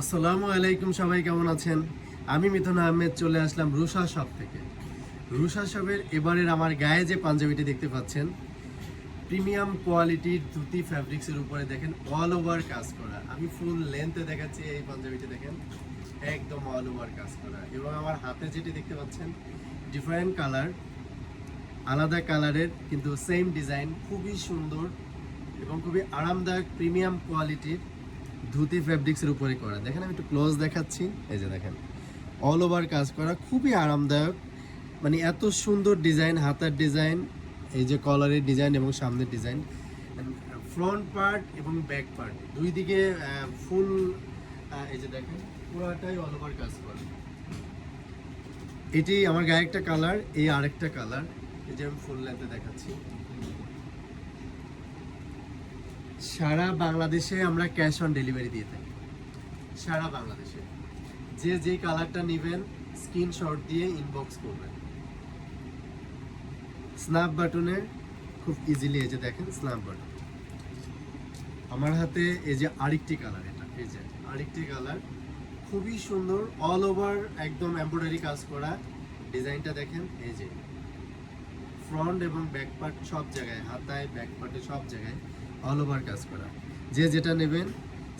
আসসালামু আলাইকুম, সবাই কেমন আছেন? আমি মিথুন আহমেদ, চলে আসলাম রুষা শপ থেকে। রুষা শপের এবারের আমার গায়ে যে পাঞ্জাবিটি দেখতে পাচ্ছেন, প্রিমিয়াম কোয়ালিটির ধুতি ফ্যাব্রিক্সের উপরে দেখেন অল ওভার কাজ করা। আমি ফুল লেন্থে দেখাচ্ছি এই পাঞ্জাবিটি, দেখেন, একদম অল ওভার কাজ করা। এবং আমার হাতে যেটি দেখতে পাচ্ছেন ডিফারেন্ট কালার আলাদা কালারের কিন্তু সেম ডিজাইন খুবই সুন্দর এবং খুবই আরামদায়ক প্রিমিয়াম কোয়ালিটির ধুতি ফ্যাব্রিক্সের উপরে করা। দেখেন আমি একটু ক্লোজ দেখাচ্ছি। এই যে দেখেন অল ওভার কাজ করা, খুবই আরামদায়ক। মানে এত সুন্দর ডিজাইন হাতার ডিজাইন এই যে কলারের ডিজাইন এবং সামনের ডিজাইন ফ্রন্ট পার্ট এবং ব্যাক পার্ট দুই দিকে ফুল এই যে দেখেন, পুরাটাই অল ওভার কাজ করা। এটি আমার গায়ে একটা কালার এই আরেকটা কালার এই যে আমি ফুল লেন্থে দেখাচ্ছি। সারা বাংলাদেশে আমরা ক্যাশ অন ডেলিভারি দিয়ে থাকি। সারা বাংলাদেশে। যে যে কালারটা নেবেন স্ক্রিনশট দিয়ে ইনবক্স করবেন। স্ন্যাপ বাটনে খুব ইজিলি এই যে দেখেন স্ন্যাপ বাটন আমার হাতে এই যে আরেকটি কালার এটা, এই যে আরেকটি কালার খুবই সুন্দর অল ওভার একদম এমব্রয়ডারি কাজ করা ডিজাইনটা দেখেন, এই যে। ফ্রন্ট এবং ব্যাক পার্ট সব জায়গায়, হাতায় ব্যাক পার্টে সব জায়গায়। অল ওভার কাজ করা। যে যেটা নেবেন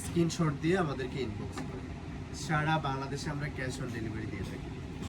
স্ক্রিনশট দিয়ে আমাদেরকে ইনবক্স করুন সারা বাংলাদেশে আমরা ক্যাশ অন ডেলিভারি দিয়ে থাকি।